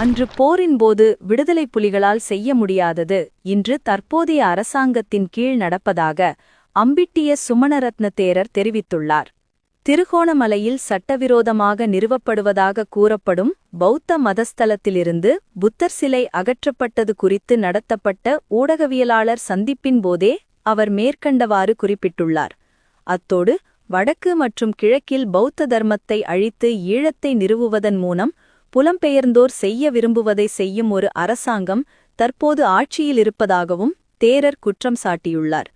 அன்று போரின்போது விடுதலை புலிகளால் செய்ய முடியாதது இன்று தற்போதைய அரசாங்கத்தின் கீழ் நடப்பதாக அம்பிட்டிய சுமணரத்ன தேரர் தெரிவித்துள்ளார். திருகோணமலையில் சட்டவிரோதமாக நிறுவப்படுவதாக கூறப்படும் பௌத்த மதஸ்தலத்திலிருந்து புத்தர் சிலை அகற்றப்பட்டது குறித்து நடத்தப்பட்ட ஊடகவியலாளர் சந்திப்பின் போதே அவர் மேற்கண்டவாறு குறிப்பிட்டுள்ளார். அத்தோடு வடக்கு மற்றும் கிழக்கில் பௌத்த தர்மத்தை அழித்து ஈழத்தை நிறுவுவதன் மூலம் புலம்பெயர்ந்தோர் செய்ய விரும்புவதை செய்யும் ஒரு அரசாங்கம் தற்போது ஆட்சியில் இருப்பதாகவும் தேரர் குற்றம் சாட்டியுள்ளார்.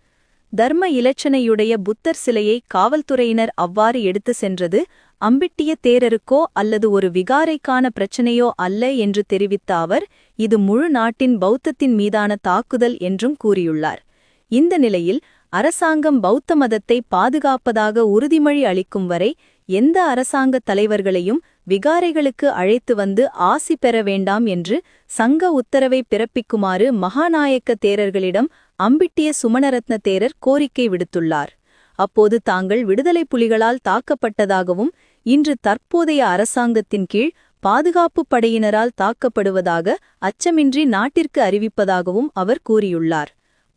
தர்ம இலச்சனையுடைய புத்தர் சிலையை காவல்துறையினர் அவ்வாறு எடுத்து சென்றது அம்பிட்டிய தேரருக்கோ அல்லது ஒரு விகாரைக்கான பிரச்சனையோ அல்ல என்று தெரிவித்த அவர் இது முழு நாட்டின் பௌத்தத்தின் மீதான தாக்குதல் என்றும் கூறியுள்ளார். இந்த நிலையில் அரசாங்கம் பௌத்த மதத்தை பாதுகாப்பதாக உறுதிமொழி அளிக்கும் வரை எந்த அரசாங்க தலைவர்களையும் விகாரைகளுக்கு அழைத்து வந்து ஆசி பெற வேண்டாம் என்று சங்க உத்தரவை பிறப்பிக்குமாறு மகாநாயக்க தேரர்களிடம் அம்பிட்டிய சுமணரத்ன தேரர் கோரிக்கை விடுத்துள்ளார். அப்போது தாங்கள் விடுதலை புலிகளால் தாக்கப்பட்டதாகவும் இன்று தற்போதைய அரசாங்கத்தின் கீழ் பாதுகாப்புப் படையினரால் தாக்கப்படுவதாக அச்சமின்றி நாட்டிற்கு அறிவிப்பதாகவும் அவர் கூறியுள்ளார்.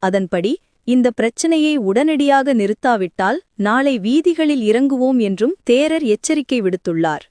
அதன்படி இந்த பிரச்சனையை உடனடியாக நிறுத்தாவிட்டால் நாளை வீதிகளில் இறங்குவோம் என்றும் தேரர் எச்சரிக்கை விடுத்துள்ளார்.